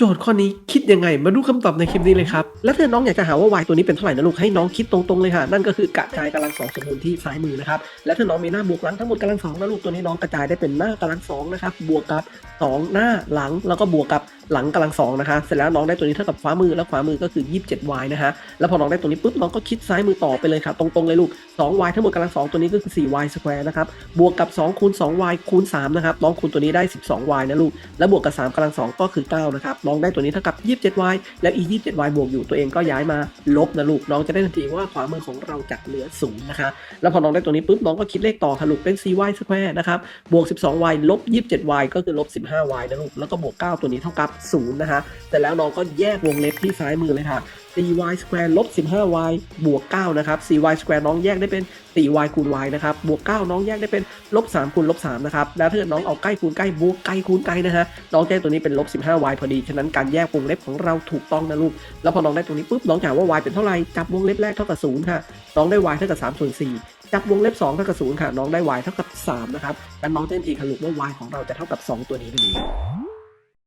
โจทย์ข้อนี้คิดยังไงมาดูคำตอบในคลิปนี้เลยครับ และถ้าน้องอยากจะหาว่า y ตัวนี้เป็นเท่าไหร่นะลูกให้น้องคิดตรงๆเลยค่ะ นั่นก็คือกระจายกำลังสองสมบูรณ์ที่ซ้ายมือนะครับ และถ้าน้องมีหน้าบวกหลังทั้งหมดกำลังสองนะลูกตัวนี้น้องกระจายได้เป็นหน้ากำลังสองนะครับบวกกับ 2 หน้าหลังแล้วก็บวกกับหลังกำลังสองนะคะเสร็จแล้วน้องได้ตัวนี้เท่ากับขวามือแล้วขวามือก็คือ 27y นะฮะแล้วพอน้องได้ตัวนี้ปุ๊บน้องก็คิดซ้ายมือต่อไปเลยค่ะตรงๆเลยลูก 2y ทั้งหมดกำลังสองตัวนี้ก็คือ 4y สแควร์นะครับบวกกับ2คูณ 2y คูณ3นะครับน้องคูณตัวนี้ได้ 12y นะลูกแล้วบวกกับ3กำลังสองก็คือ9นะครับน้องได้ตัวนี้เท่ากับ 27y แล้วอี 27y บวกอยู่ตัวเองก็ย้ายมาลบนะลูกน้องจะได้ทันทีว่าขวามือของเราจะเหลือศูนย์นะคะแล้วพอน้องได้ตัวนี้ปุ๊บน้องก็คิดเลขต่อค่ะลูกเป็น cy สแควร์นะครับบวก 12y ลบ 27y ก็คือลบ 15y นะลูกแล้วก็บวก 9 ตัวนี้เท่ากับ0นะคะแต่แล้วน้องก็แยกวงเล็บที่ซ้ายมือเลยค่ะ 4y square ลบ 15y บวก 9 นะครับ 4y square น้องแยกได้เป็น 4y คูณ y นะครับ บวก 9 น้องแยกได้เป็นลบ 3 คูณลบ 3 นะครับ แล้วถ้าเกิดน้องเอาใกล้คูณใกล้บวกใกล้คูณใกล้นะฮะ น้องแยกตัวนี้เป็นลบ 15y พอดี ฉะนั้นการแยกวงเล็บของเราถูกต้องนะลูก แล้วพอน้องได้ตรงนี้ปุ๊บ น้องถามว่า y เป็นเท่าไหร่ จับวงเล็บแรกเท่ากับ0ค่ะ น้องได้ y เท่ากับ3ส่วน4จับวงเล็บ2เท่ากับ0ค่ะ น้องได้ y เท่ากับ3นะครับงั้นน้องเต้นทีค่ะลูกว่า y ของเราจะเท่ากับ 2 ตัวนี้นั่นเอง